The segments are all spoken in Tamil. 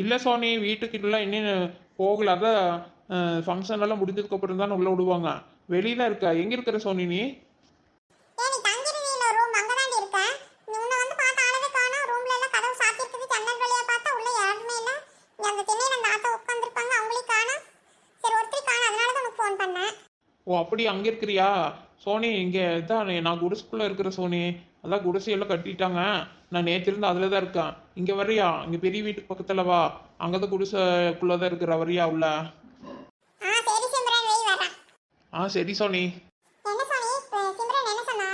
இல்லை சோனி வீட்டுக்கிட்டலாம் இன்னும் போகல. அதான் ஃபங்க்ஷன் எல்லாம் முடிஞ்சதுக்கப்புறம் தான் உள்ளே விடுவாங்க. வெளியில இருக்கா? எங்கே இருக்கிற சோனி நீ? ஏன் நீ எல்லாம் அதனால தான் ஃபோன் பண்ணேன். ஓ அப்படி அங்கே இருக்கிறியா? சோனி இங்கே தான் நான் குடிசுக்குள்ளே இருக்கிற சோனி. அதான் குடிசையெல்லாம் கட்டிட்டாங்க. நான் நேற்று இருந்து அதில் தான் இருக்கேன். இங்கே வரியா இங்கே பெரிய வீட்டுக்கு பக்கத்தில் வா. அங்கே தான் குடிசைக்குள்ளே தான் இருக்கிற வரியா உள்ள ஆ சரி சோனி இப்ப சிம்ரன் என்ன சொன்னா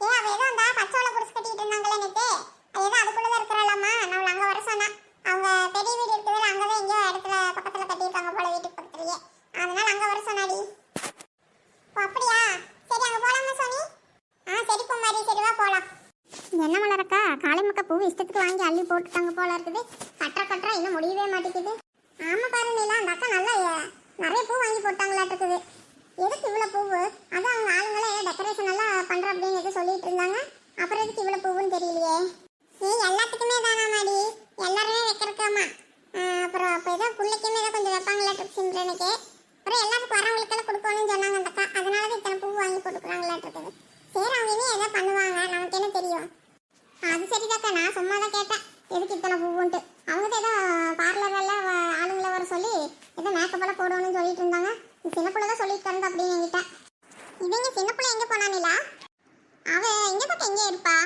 ஏ அவ ஏதோ அந்த பச்சோல குடிச்சு கட்டிட்டு இருந்தாங்களே நேத்து அது ஏதோ அதுக்குள்ள தான் இருக்கிறாளாமா நான் அவளை அங்க வர சொன்னா அவங்க பெரிய வீடு இருக்குதுல அங்கதான் எங்கேயோ இடத்துல பக்கத்துல கட்டியிருக்காங்க போல வீட்டுக்கு பக்கத்துலயே அதனால அங்க வர சொன்னாடி ஓ அப்படியா சரி அங்க போலாமா சோனி ஆ சரி குமாரி சரி வா போலாம் என்ன மலரக்கா காளை மக்கா பூ இஷ்டத்துக்கு வாங்கி அள்ளி போட்டுட்டாங்க போல இருக்குது. கட்டுற கட்டுற இன்னும் முடியவே மாட்டேங்குது. ஆமா பாரு நீலா அந்த அக்கா நல்லா நிறைய பூ வாங்கி போட்டாங்களாட்டு இருக்குது. எதுக்கு இவ்வளோ பூவு? அதான் அவங்க ஆளுங்களே டெக்கரேஷன் எல்லாம் பண்ற அப்படின்னு சொல்லிட்டு இருந்தாங்க. அப்புறம் எதுக்கு இவ்வளோ பூவுன்னு தெரியலையே. நீ எல்லாத்துக்குமே தானா மாடி? எல்லாருமே வைக்கிறக்காமா அப்புறம் அப்போ ஏதோ பிள்ளைக்குமே ஏதோ கொஞ்சம் வைப்பாங்களாட்டு சிம்ரனுக்கு. அப்புறம் எல்லாத்துக்கும் வரவங்களுக்கெல்லாம் கொடுக்கணும்னு சொன்னாங்க அந்த அக்கா. அதனால தான் இத்தனை பூ வாங்கி போட்டுக்கிறாங்களாட்டு இருக்குது. சரி அவங்க இனி ஏதோ பண்ணுவாங்க. நமக்கு என்ன தெரியும்? அது சரிதாக்கா நான் சும்மா தான் கேட்டேன். எதுக்கு இத்தனை பூவுன்ட்டு. அவங்க ஏதோ பார்லரெல்லாம் ஆளுங்களை வர சொல்லி ஏதோ மேக்கப் எல்லாம் போடணும்னு சொல்லிட்டு இருந்தாங்க. நீ சின்ன பிள்ளை தான் சொல்லிட்டு இருந்தா அப்படின்னு என்கிட்ட. இவங்க சின்ன பிள்ளை எங்க போனானிலா அவ இங்க பக்கம் எங்கே இருப்பா?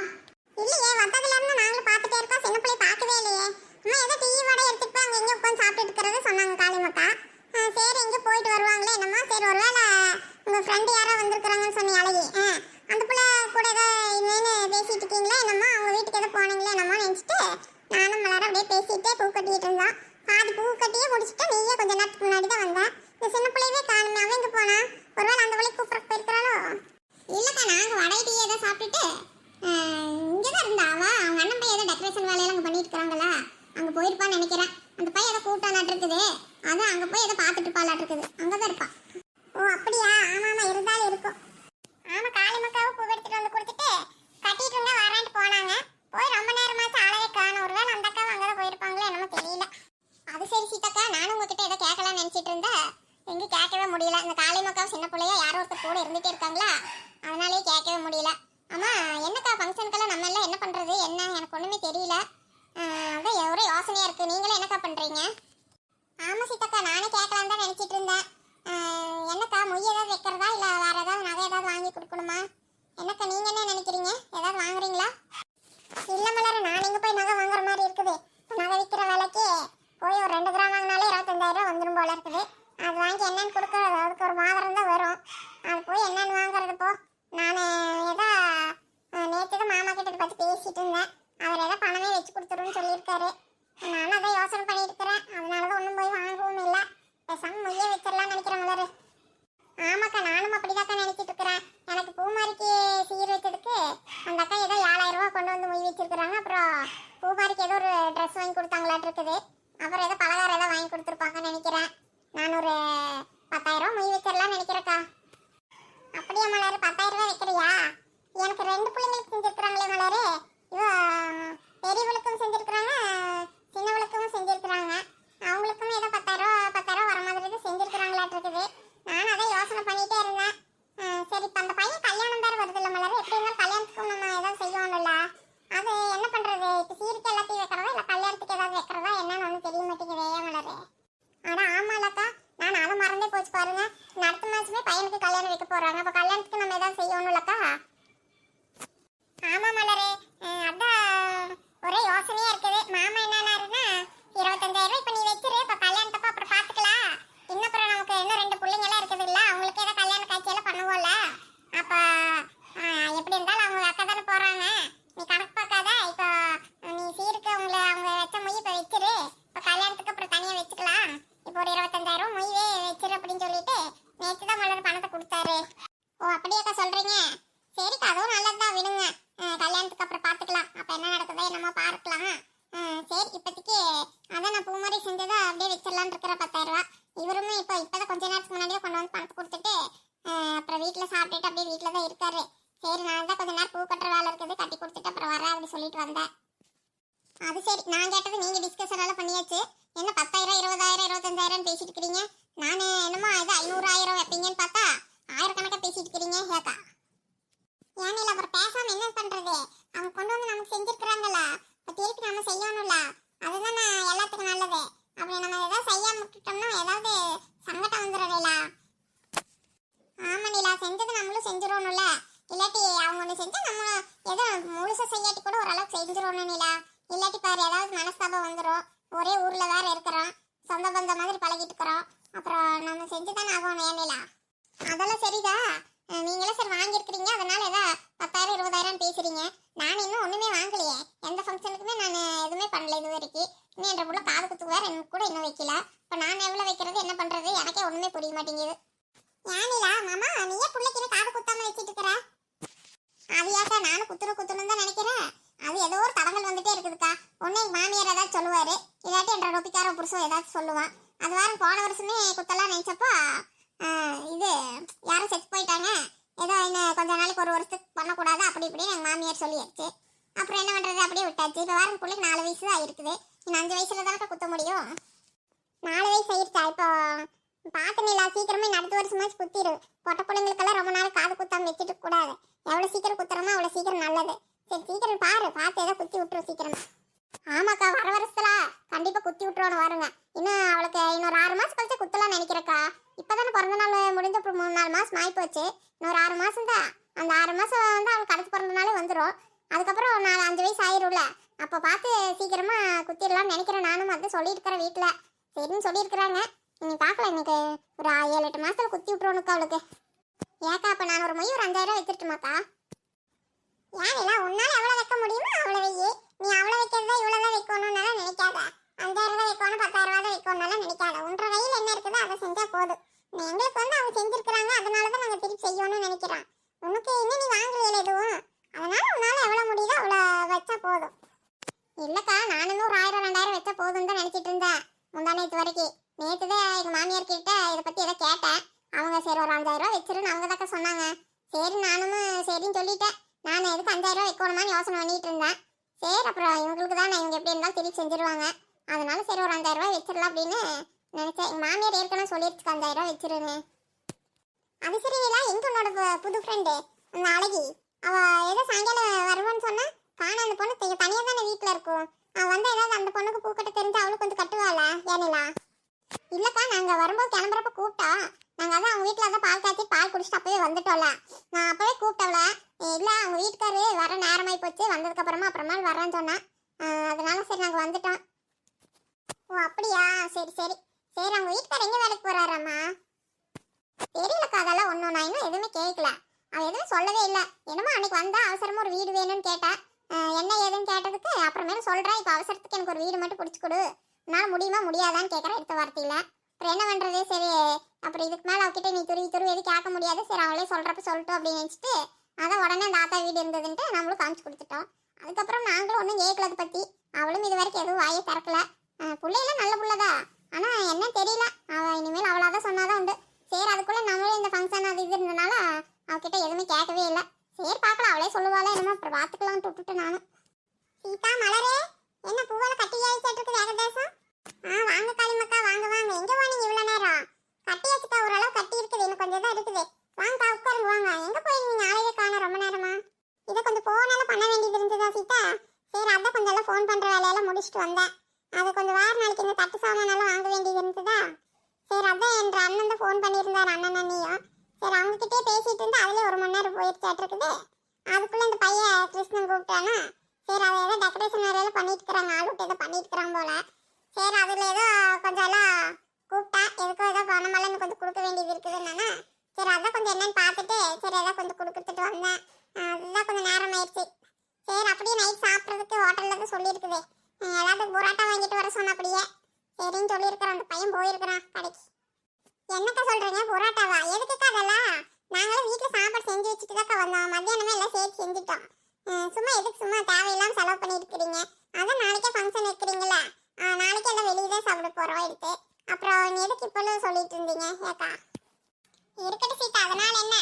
இல்லையே வந்ததுல இருந்து நாங்களும் பார்த்துட்டே இருக்கோம். சின்ன பிள்ளை பார்க்கவே இல்லையே அம்மா ஏதோ டீ வடை எடுத்துட்டு போய் அங்க எங்க உட்காந்து சாப்பிட்டு இருக்கிறது சொன்னாங்க காளிமக்கா ஆ, சரி எங்க போயிட்டு வருவாங்களே என்னம்மா சரி ஒருவேளை உங்க ஃப்ரெண்டு யாரோ வந்திருக்கிறாங்கன்னு சொன்னி அழகி ஆ, அந்த பிள்ளை கூட ஏதோ என்னன்னு பேசிட்டு இருக்கீங்களா என்னம்மா அவங்க வீட்டுக்கு ஏதோ போனீங்களே என்னம்மா நினைச்சிட்டு நானும் மலர அப்படியே பேசிட்டே பூ கட்டிட்டு இருந்தோம் பாதி பூ கட்டியே முடிச்சுட்டு நீயே கொஞ்ச நேரத்துக்கு முன்னாடி தான் வந்த இந்த சின்ன பிள்ளையவே காணுமே அவன் எங்க போனா ஒருவேளை அந்த வழி கூப்பிட போயிருக்கிறாளோ இல்லக்கா நாங்க வடை டீ ஏதோ சாப்பிட்டுட்டு இங்கே தான் இருந்தா அவ அவங்க அண்ணன் பையன் வேலையெல்லாம் அங்கே பண்ணிட்டு இருக்காங்களா அங்கே போயிருப்பான்னு நினைக்கிறேன். அந்த பையன் ஏதோ கூட்டாளாட்டு இருக்குது. அதான் அங்கே போய் ஏதோ பார்த்துட்டு இருப்பாளாட்டு இருக்குது. அங்கே தான் இருப்பான் ஓ அப்படியா? ஆமா ஆமா இருந்தாலும் இருக்கும். ஆமாம் காளி பூ எடுத்துட்டு வந்து கொடுத்துட்டு கட்டிட்டு இருந்தா வரேன்ட்டு போனாங்க. போய் ரொம்ப நேரமாச்சு ஆளவே காணும். ஒருவேளை அந்த அங்கே தான் போயிருப்பாங்களோ என்னமோ தெரியல. அது சரி சீதாக்கா நானும் உங்ககிட்ட ஏதோ கேட்கலாம்னு நினச்சிட்டு இருந்தேன். எங்க கேட்கவே முடியல. இந்த காளி சின்ன பிள்ளையா யாரோ ஒருத்தர் கூட இருந்துகிட்டே இருக்காங்களா? அதனாலேயே கேட்கவே முடியல. வைக்கலாம்னு நினைக்கிறக்கா. அப்படியே மலர் பத்தாயிரம் ரூபாய் வைக்கிறியா? எனக்கு ரெண்டு பிள்ளைங்களுக்கு செஞ்சிருக்கிறாங்களே மலர். இவ பெரியவளுக்கும் செஞ்சிருக்கிறாங்க சின்னவளுக்கும் செஞ்சிருக்கிறாங்க. அவங்களுக்கும் ஏதோ பத்தாயிரம் ரூபா பத்தாயிரம் ரூபா வர மாதிரி செஞ்சிருக்கிறாங்களாட்டு இருக்குது. நானும் அதான் யோசனை பண்ணிகிட்டே இருந்தேன். சரி இப்போ அந்த பையன் கல்யாணம் வேறு வருது இல்லை மலர். எப்படி இருந்தாலும் கல்யாணத்துக்கும் நம்ம ஏதாவது செய்யணும்ல. அது என்ன பண்ணுறது இப்போ சீருக்கு எல்லாத்தையும் வைக்கிறதா இல்லை கல்யாணத்துக்கு ஏதாவது வைக்கிறதா? என்னன்னு ஒன்றும் தெரிய மாட்டேங்குது ஏன் மலர். ஆனால் ஆமாம்ல பையனுக்கு கல்யாணம் வைக்க போறாங்க. அப்ப கல்யாணத்துக்கு நம்ம ஏதாவது செய்யணும்லக்கா? சரி நான் கேட்டது நீங்க டிஸ்கஷன் எல்லாம் பண்ணியாச்சு. என்ன பத்தாயிரம் இருபதாயிரம் இருபத்தஞ்சாயிரம் பேசிட்டு இருக்கிறீங்க நானு என்னமோ இது ஐநூறாயிரம் வைப்பீங்கன்னு பார்த்தா ஆயிரக்கணக்கா பேசிட்டு இருக்கிறீங்க ஏக்கா ஏனில அப்புறம் பேசாம என்ன பண்றது? அவங்க கொண்டு வந்து நமக்கு செஞ்சிருக்கிறாங்கல்ல இப்ப திருப்பி நம்ம செய்யணும்ல. அதுதானே எல்லாத்துக்கும் நல்லது. அப்படி நம்ம ஏதாவது செய்யாம விட்டுட்டோம்னா ஏதாவது சங்கடம் வந்துடுறீங்களா ஆமா நிலா செஞ்சது நம்மளும் செஞ்சிடணும்ல. இல்லாட்டி அவங்க ஒன்று செஞ்சா நம்ம ஏதோ முழுசா செய்யாட்டி கூட ஓரளவுக்கு செஞ்சிடணும் நிலா இல்லாட்டி பாரு ஏதாவது மனஸ்தாபம் வந்துடும் ஒரே ஊர்ல வேற இருக்கிறோம். சொந்த பந்த மாதிரி பழகிட்டு இருக்கிறோம். அப்புறம் நம்ம செஞ்சுதானே ஆகணும் ஏனிலா அதெல்லாம் சரிதா? நீங்களே சரி வாங்கியிருக்கிறீங்க. அதனால ஏதோ பத்தாயிரம் இருபதாயிரம் பேசுறீங்க. நான் இன்னும் ஒண்ணுமே வாங்கலையே. எந்த ஃபங்க்ஷனுக்குமே நான் எதுவுமே பண்ணல இது வரைக்கும். இன்னும் என்ற புள்ள காது குத்துக்கு வேற எனக்கு கூட இன்னும் வைக்கல. இப்போ நான் எவ்வளோ வைக்கிறது என்ன பண்றது? எனக்கே ஒண்ணுமே புரிய மாட்டேங்குது. யானிலா மாமா நீயே பிள்ளைக்கு காது குத்தாம வச்சிட்டு இருக்கிற? அது ஏக்கா நானும் குத்துணும் குத்துணும் தான் நினைக்கிறேன் அது ஏதோ ஒரு தடங்கள் வந்துட்டே இருக்குதுக்கா ஒண்ணு எங்க மாமியார் ஏதாவது சொல்லுவார். இல்லாட்டி என்ற ரொப்பிக்கார புருஷன் ஏதாச்சும் சொல்லுவான். அது வாரம் போன வருஷமே குத்தலாம் நினைச்சப்போ ஆஹ், இது யாரும் செத்து போயிட்டாங்க. ஏதோ இன்னும் கொஞ்ச நாளைக்கு ஒரு வருஷத்துக்கு பண்ணக்கூடாது? அப்படி இப்படின்னு எங்கள் மாமியார் சொல்லியாச்சு. அப்புறம் என்ன பண்றது? அப்படியே விட்டாச்சு. இப்போ வாரம் பிள்ளைக்கு நாலு வயசு தான் இருக்குது இன்னும் அஞ்சு வயசில் தானே குத்த முடியும்? நாலு வயசு ஆயிடுச்சா இப்போ பாத்துனில சீக்கிரமே அடுத்த வருஷமாச்சு குத்திடு பொட்ட பிள்ளைங்களுக்கெல்லாம் ரொம்ப நாள் காது குத்தாம வச்சுட்டு கூடாது. எவ்வளோ சீக்கிரம் குத்துறோமோ அவ்வளோ சீக்கிரம் நல்லது சரி சீக்கிரம் பாரு பார்த்து ஏதோ குத்தி விட்டுரும் சீக்கிரமா ஆமாக்கா வர வருஷத்துல கண்டிப்பா குத்தி விட்டுருவோம் வருங்க இன்னும் அவளுக்கு இன்னொரு ஆறு மாசம் கழிச்சு குத்தலாம்னு நினைக்கிறேக்கா இப்பதானே பிறந்த நாள் முடிஞ்ச அப்புறம் மூணு நாலு மாசம் ஆகி போச்சு இன்னொரு ஆறு மாசம் தான் அந்த ஆறு மாசம் வந்து அவளுக்கு அடுத்து பிறந்த நாளே வந்துடும் அதுக்கப்புறம் நாலு அஞ்சு வயசு ஆயிரும்ல அப்போ பார்த்து சீக்கிரமா குத்திடலாம்னு நினைக்கிறேன் நானும் வந்து சொல்லியிருக்கிறேன் வீட்டுல சரின்னு சொல்லியிருக்கிறாங்க நீ பார்க்கல இன்னைக்கு ஒரு ஆ- ஏழு எட்டு மாசத்துல குத்தி விட்டுருவனுக்கா அவளுக்கு? ஏக்கா அப்போ நான் ஒரு மொய் ஒரு அஞ்சாயிரம் வச்சிருட்டுமாக்கா? ஏனிலா உன்னால எவ்வளோ வைக்க முடியுமோ அவ்வளோ வெயி நீ அவ்வளோ வைக்கிறதா இவ்வளவுதான் வைக்கணும்னால நினைக்காத. அஞ்சாயிரம் ரூபா வைக்கணும் பத்தாயிரம் ரூபா தான் வைக்கணும்னால நினைக்காத. உன்ற வயல் என்ன இருக்குதோ அதை செஞ்சா போதும். எங்களுக்கு வந்து அவங்க செஞ்சிருக்கிறாங்க அதனாலதான் நாங்கள் திருப்பி செய்யணும்னு நினைக்கிறோம். உனக்கு இன்னும் நீ வாங்கலையில எதுவும்? அதனால உன்னால எவ்வளோ முடியுதோ அவ்வளோ வச்சா போதும். இல்லைக்கா நானும் ஒரு ஆயிரம் ரெண்டாயிரம் வச்சா போதும் தான் நினச்சிட்டு இருந்தேன். முந்தா நேற்று வரைக்கும். நேற்று தான் மாமியார் கிட்ட இதை பத்தி ஏதோ கேட்டேன் அவங்க சரி ஒரு அஞ்சாயிரம் ரூபாய் வச்சிருன்னு அவங்க தாக்கா சொன்னாங்க சரி நானும் சரின்னு சொல்லிட்டேன் நான் எதுக்கு அஞ்சாயிரம் ரூபாய் வைக்கணுமான்னு யோசனை பண்ணிட்டு இருந்தேன் சரி அப்புறம் இவங்களுக்கு தான் இவங்க எப்படி இருந்தாலும் திருப்பி செஞ்சிருவாங்க அதனால சரி ஒரு அஞ்சாயிரம் ரூபாய் வச்சிடலாம் அப்படின்னு நினைச்சேன் எங்க மாமியார் ஏற்கனவே சொல்லிடுச்சு அஞ்சாயிரம் ரூபாய் வச்சிருன்னு அது சரி நீலா எங்க உன்னோட பு- புது ஃப்ரெண்டு அந்த அழகி அவ ஏதோ சாயங்காலம் வருவான்னு சொன்னா காண அந்த பொண்ணு தி- தனியா தானே வீட்ல இருக்கும் அவ வந்தா ஏதாவது அந்த பொண்ணுக்கு பூக்கட்ட தெரிஞ்சு அவளுக்கு கொஞ்சம் கட்டுவாள ஏனிலா இல்லக்கா நாங்க வரும்போது கிளம்புறப்ப கூப்பிட்டா நாங்க அதான் அவங்க வீட்டுல தான் பால் காய்ச்சி பால் குடிச்சிட்டு அப்பவே வந்துட்டோம்ல. நான் அப்பவே கூப்பிட்டவள இல்ல அவங்க வீட்டுக்காரு வர நேரமாயி போச்சு. வந்ததுக்கு அப்புறமா அப்புறமா வரேன்னு சொன்னா. அதனால சரி நாங்க வந்துட்டோம். ஓ அப்படியா? சரி சரி. சரி அவங்க வீட்டுக்காரர் எங்க வேலைக்கு போறாராம்மா? தெரியலக்கா அதெல்லாம் ஒன்றும் நான் இன்னும் எதுவுமே கேட்கல அவள் எதுவும் சொல்லவே இல்லை. என்னமோ அன்னைக்கு வந்தா அவசரமா ஒரு வீடு வேணும்னு கேட்டா. என்ன ஏதுன்னு கேட்டதுக்கு அப்புறமேல சொல்றேன் இப்போ அவசரத்துக்கு எனக்கு ஒரு வீடு மட்டும் பிடிச்சி கொடு. நான் முடியுமா முடியாதான்னு கேட்குறேன் எடுத்த வார்த்தையில். அப்புறம் என்ன பண்ணுறது சரி அப்புறம் இதுக்கு மேலே அவகிட்ட நீ துருவி துருவி எதுவும் கேட்க முடியாது. சரி அவளே சொல்கிறப்ப சொல்லட்டும் அப்படின்னு நினச்சிட்டு அதான் உடனே அந்த ஆத்தா வீடு இருந்ததுன்ட்டு நம்மளும் காமிச்சு கொடுத்துட்டோம். அதுக்கப்புறம் நாங்களும் ஒன்றும் கேட்கல அதை பற்றி அவளும் இது வரைக்கும் எதுவும் வாயை திறக்கல. பிள்ளையெல்லாம் நல்ல புள்ளதா. ஆனால் என்ன தெரியல. அவள் இனிமேல் அவளாதான் சொன்னாதான் உண்டு. சரி அதுக்குள்ளே நம்மளும் இந்த ஃபங்க்ஷன் அது இது இருந்தனால அவகிட்ட எதுவுமே கேட்கவே இல்லை. சரி பார்க்கலாம். அவளே சொல்லுவாளே என்னமோ அப்புறம் பார்த்துக்கலாம்னு விட்டுட்டு நானும் சீதா மலரே என்ன பூவால கட்டி ஆயிட்டு வேகதேசம் ஆ வாங்க காளிமக்கா வாங்க வாங்க எங்க போனீங்க இவ்வளவு நேரம் கட்டியாச்சுக்கா ஓரளவு கட்டி இருக்குது இன்னும் கொஞ்சம் தான் இருக்குது வாங்கக்கா உட்காருங்க வாங்க எங்க போயிருந்தீங்க ஆளையே காண ரொம்ப நேரமா இதை கொஞ்சம் போனால பண்ண வேண்டியது இருந்ததா சீதா சரி அதான் கொஞ்சம் எல்லாம் ஃபோன் பண்ற வேலையெல்லாம் முடிச்சுட்டு வந்தேன் அது கொஞ்சம் வேற நாளைக்கு இந்த தட்டு சாமானெல்லாம் வாங்க வேண்டியது இருந்ததா சரி அதான் என்ற அண்ணன் தான் ஃபோன் பண்ணியிருந்தார் அண்ணன் அண்ணியும் சரி அவங்ககிட்டயே பேசிட்டு இருந்து அதுலயே ஒரு மணி நேரம் போயிருச்சாட்டிருக்குது அதுக்குள்ள இந்த பையன் கிருஷ்ணன் கூப்பிட்டானா? சரி அதை ஏதோ டெக்கரேஷன் வேலையில பண்ணிட்டு இருக்கிறாங்க ஆள் ஏதோ பண்ணிட்டு இருக்கிறான் போல. சரி அதுல ஏதோ கொஞ்சம் எல்லாம் கூப்பிட்டா எதுக்கோ ஏதோ பணமெல்லாம் கொஞ்சம் கொடுக்க வேண்டியது இருக்குதுன்னா சரி அதான் கொஞ்சம் என்னன்னு பார்த்துட்டு சரி ஏதோ கொஞ்சம் கொடுத்துட்டு வந்தேன். அதுதான் கொஞ்சம் நேரம் ஆயிடுச்சு. சரி அப்படியே நைட் சாப்பிட்றதுக்கு ஹோட்டலில் தான் சொல்லியிருக்குது. எல்லாத்துக்கும் புரோட்டா வாங்கிட்டு வர சொன்ன அப்படியே. சரின்னு சொல்லியிருக்கிறேன் அந்த பையன் போயிருக்கிறான் கடைக்கு. என்னக்கா சொல்கிறீங்க புரோட்டாவா? எதுக்குக்கா அதெல்லாம்? நாங்களும் வீட்டில் சாப்பாடு செஞ்சு வச்சுட்டு தான் வந்தோம். மத்தியானமே எல்லாம் சேர்த்து செஞ்சுட்டோம். சும்மா எதுக்கு சும்மா தேவையில்லாம செலவு பண்ணிட்டு இருக்கிறீங்க அதான் நாளைக்கே ஃபங்க்ஷன் வைக்கிறீங்களா நாளைக்கு எல்லாம் வெளியே தான் சாப்பிட போகிறோம் எடுத்து. அப்புறம் நீ எதுக்கு இப்போல சொல்லிட்டு இருந்தீங்க ஏக்கா? இருக்கட்டும் சீதா அதனால என்ன?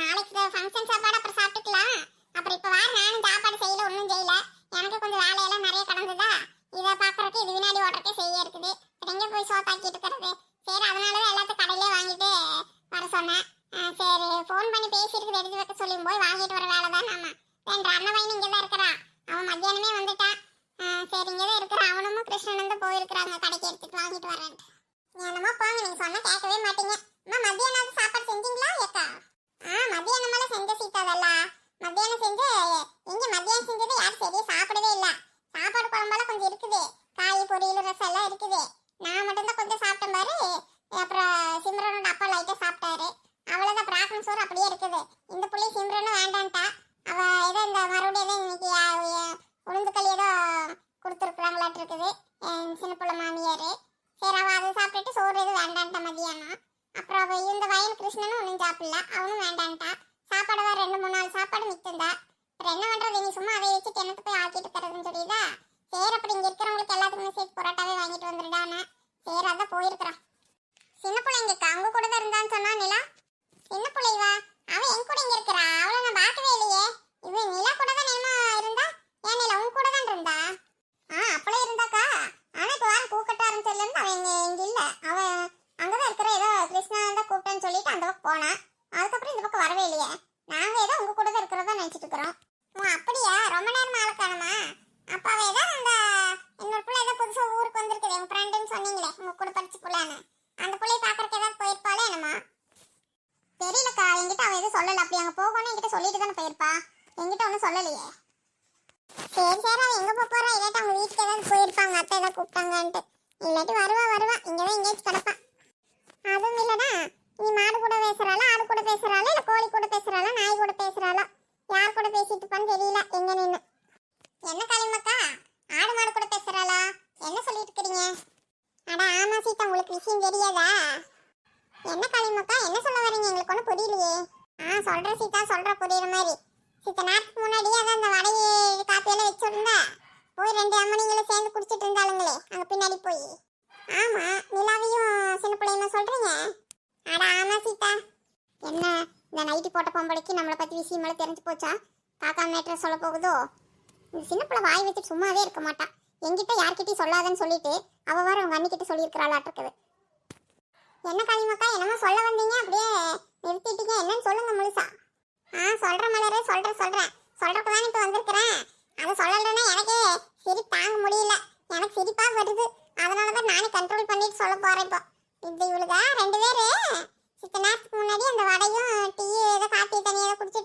நாளைக்கு ஃபங்க்ஷன் சாப்பாடு அப்புறம் சாப்பிட்டுக்கலாம். அப்புறம் இப்போ வேறு நானும் சாப்பாடு செய்யல ஒன்றும் செய்யல. எனக்கு கொஞ்சம் வேலையெல்லாம் நிறைய கடந்ததா? இதை பார்க்குறதுக்கு இது வினாடி ஓட்டுறதுக்கே செய்ய இருக்குது. எங்கே போய் சோத்தாக்கிட்டு இருக்கிறது? சரி அதனால தான் எல்லாத்தையும் கடையிலே வாங்கிட்டு வர சொன்னேன். சரி ஃபோன் பண்ணி பேசிட்டு எடுத்து வைக்க சொல்லி போய் வாங்கிட்டு வர வேலை தான் நம்ம ரெண்டு அண்ணன் இங்கே தான் இருக்கிறான் அவன் மத்தியானமே வந்துட்டான் சரி இங்கே தான் இருக்கிறான் அவனும் கிருஷ்ணனும் தான் போயிருக்கிறாங்க. கடைக்கு எடுத்துட்டு வாங்கிட்டு வரேன் என்னமோ போங்க. நீங்கள் சொன்னால் கேட்கவே மாட்டீங்க. அம்மா மத்தியானம் சாப்பாடு செஞ்சீங்களா ஏக்கா ஆ மத்தியானமெல்லாம் செஞ்ச சீதாதல்ல மத்தியானம் செஞ்சு இங்கே மத்தியானம் செஞ்சது யாரும் சரியாக சாப்பிடவே இல்லை. சாப்பாடு குழம்பெல்லாம் கொஞ்சம் இருக்குது. காய் பொரியல் ரசம் எல்லாம் இருக்குது. நான் மட்டும்தான் கொஞ்சம் சாப்பிட்டேன் பாரு. அப்புறம் சிம்ரனோட அப்பா லைட்டாக சாப்பிட்டாரு. அவ்வளோதான் பிராக்கன் சோறு அப்படியே இருக்குது. இந்த பிள்ளை சிம்ரனும் வேண்டான்ட்டா அவ ஏதோ இந்த மறுபடியும் ஏதோ இன்னைக்கு அஹ், உளுந்துக்களி ஏதோ கொடுத்துருக்குறாங்களாட்டு இருக்குது என் சின்ன பிள்ளை மாமியார் சரி அவ அதை சாப்பிட்டுட்டு சோறு எதுவும் வேண்டான்ட்டா மதியானம் அப்புறம் அவ இந்த வயல் கிருஷ்ணனும் ஒன்றும் சாப்பிடல அவனும் வேண்டான்ட்டா சாப்பாடு வேற ரெண்டு மூணு நாள் சாப்பாடு மிச்சந்தா அப்புறம் என்ன பண்றது நீ சும்மா அதை வச்சுட்டு என்னத்து போய் ஆக்கிட்டு இருக்கிறதுன்னு சொல்லிதா சரி அப்படி இங்க இருக்கிறவங்களுக்கு எல்லாத்துக்குமே சேர்த்து பரோட்டாவே வாங்கிட்டு வந்துடுடான்னு போயிருக்கிறா சின்ன பிள்ளை இங்க அவங்க கூட தான் இருந்தான்னு சொன்னா நிலா? சின்ன பிள்ளைவா அவ என் கூட இங்க இருக்கிறா. அவளை நான் பார்க்கவே இல்லையே. இவன் நிலா கூட தான் என்னமோ இருந்தா? ஏன் நிலா உன் கூட தான் இருந்தா? ஆ அப்பளே இருந்தாக்கா. ஆனா இப்ப வாரம் பூக்கட்ட ஆரம்பிச்சதுல இருந்து அவன் இங்க இங்க இல்ல. அவன் அங்கதான் இருக்கிற ஏதோ கிருஷ்ணா தான் கூப்பிட்டேன்னு சொல்லிட்டு அந்த பக்கம் போனா. அதுக்கப்புறம் இந்த பக்கம் வரவே இல்லையே. நாங்க ஏதோ உங்க கூட தான் இருக்கிறதா நினைச்சிட்டு இருக்கிறோம். அப்படியா? ரொம்ப நேரம் ஆள காணுமா? அப்ப அவ ஏதோ அந்த இன்னொரு பிள்ளை ஏதோ புதுசா ஊருக்கு வந்திருக்குது எங்க ஃப்ரெண்டுன்னு சொன்னீங்களே உங்க கூட படிச்ச பிள்ளைன்னு அந்த பிள்ளைய பாக்குறதுக்கு ஏதாவது போயிருப்பாளே என்னமா தெரியலக்கா என்கிட்ட அவ எதுவும் அங்கே அப்படி அங்க போகணும்னு என்கிட்ட சொல்லிட்டு தானே போயிருப்பா. என்கிட்ட ஒன்றும் சொல்லலையே. சரி சரி அவ எங்கே போக போறா? இல்லாட்டி அவங்க வீட்டுக்கு ஏதாவது போயிருப்பாங்க. அத்தை ஏதாவது கூப்பிட்டாங்கன்ட்டு. இல்லாட்டி வருவா வருவா. இங்கதான் எங்கேயாச்சும் கிடப்பான் அதுவும் இல்லைடா. நீ மாடு கூட பேசுகிறாளா ஆடு கூட பேசுகிறாளா இல்லை கோழி கூட பேசுகிறாளா நாய் கூட பேசுகிறாளா யார் கூட பேசிட்டு இருப்பான்னு தெரியல. எங்க நின்று என்ன களிமக்கா? ஆடு மாடு கூட பேசுகிறாளா என்ன சொல்லிட்டு இருக்கிறீங்க? அட ஆமா சீதா உங்களுக்கு விஷயம் தெரியாதா? என்ன களிமக்கா? என்ன சொல்ல வரீங்க? எங்களுக்கு ஒன்றும் புரியலையே. ஆ சொல்ற சீதா சொல்ற புரியுற மாதிரி. சித்த நேரத்துக்கு முன்னாடியே அதான் அந்த வடையை காப்பியெல்லாம் வச்சுருந்தா. போய் ரெண்டு அம்மனிங்களும் சேர்ந்து குடிச்சிட்டு இருந்தாளுங்களே அங்க பின்னாடி போய். ஆமா நிலாவையும் சின்ன பிள்ளையுமா சொல்றீங்க? அட ஆமா சீதா. என்ன இந்த நைட்டு போட்ட பொம்பளைக்கு நம்மளை பத்தி விஷயமெல்லாம் தெரிஞ்சு போச்சா? காக்கா மேட்ரு சொல்ல போகுதோ? இந்த சின்ன பிள்ளை வாய் வச்சுட்டு சும்மாவே இருக்க மாட்டா. எங்கிட்ட யார்கிட்டயும் சொல்லாதன்னு சொல்லிட்டு அவ வாரம் அவங்க அண்ணிக்கிட்ட சொல்லியிருக்கிறாளாட்டு இருக்குது என்ன காளிமக்கா என்னமோ சொல்ல வந்தீங்க அப்படியே நிறுத்திட்டீங்க. என்னன்னு சொல்லுங்க முழுசா. ஆ சொல்ற மலரே சொல்றேன் சொல்றேன். சொல்றதுக்கு தான் இப்போ வந்திருக்கிறேன். அதை சொல்லலைன்னா எனக்கே சிரி தாங்க முடியல. எனக்கு சிரிப்பா வருது. அதனால தான் நானே கண்ட்ரோல் பண்ணிட்டு சொல்ல போறேன் இப்போ. இது இவளுக ரெண்டு பேரு சித்த நேரத்துக்கு முன்னாடி அந்த வடையும் டீ ஏதோ காப்பி தண்ணி ஏதோ குடிச்சு